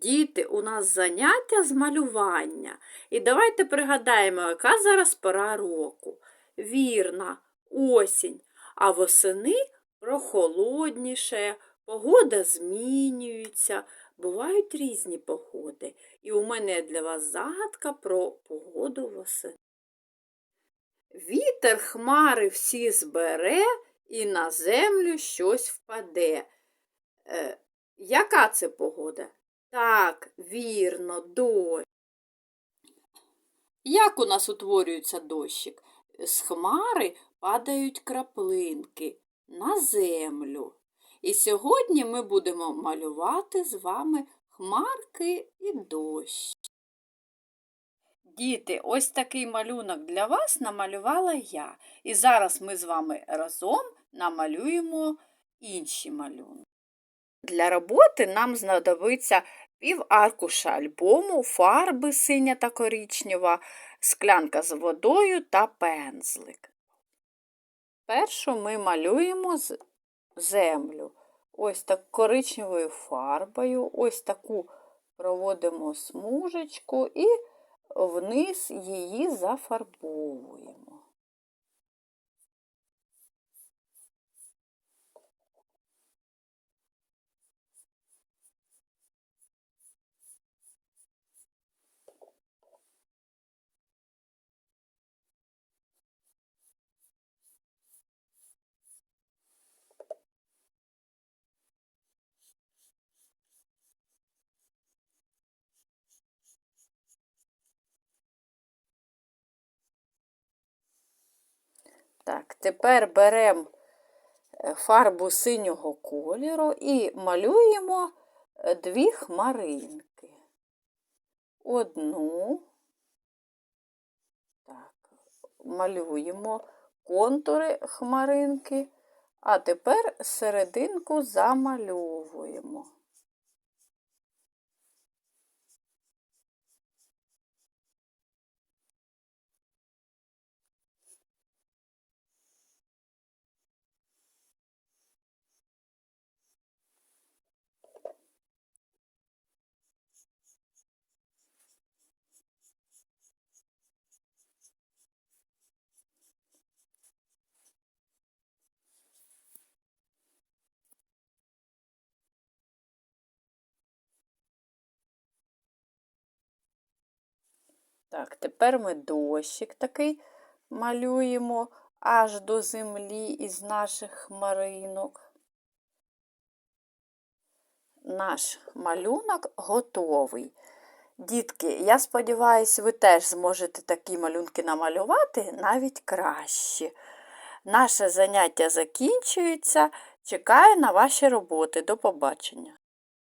Діти, у нас заняття з малювання. І давайте пригадаємо, яка зараз пора року. Вірна, осінь, а восени прохолодніше, погода змінюється, бувають різні погоди. І у мене для вас загадка про погоду восени. Вітер хмари всі збере, і на землю щось впаде. Е, яка це погода? Так, вірно, дощ. Як у нас утворюється дощик? З хмари падають краплинки на землю. І сьогодні ми будемо малювати з вами хмарки і дощ. Діти, ось такий малюнок для вас намалювала я. І зараз ми з вами разом намалюємо інші малюнки. Для роботи нам знадобиться пів аркуша альбому, фарби синя та коричнева, склянка з водою та пензлик. Першу ми малюємо землю. Ось так коричневою фарбою, ось таку проводимо смужечку і вниз її зафарбовуємо. Так, тепер беремо е, фарбу синього кольору і малюємо е, дві хмаринки. Одну, так, малюємо контури хмаринки, а тепер серединку замальовуємо. Так, тепер ми дощик такий малюємо аж до землі із наших хмаринок. Наш малюнок готовий. Дітки, я сподіваюся, ви теж зможете такі малюнки намалювати навіть краще. Наше заняття закінчується. Чекаю на ваші роботи. До побачення!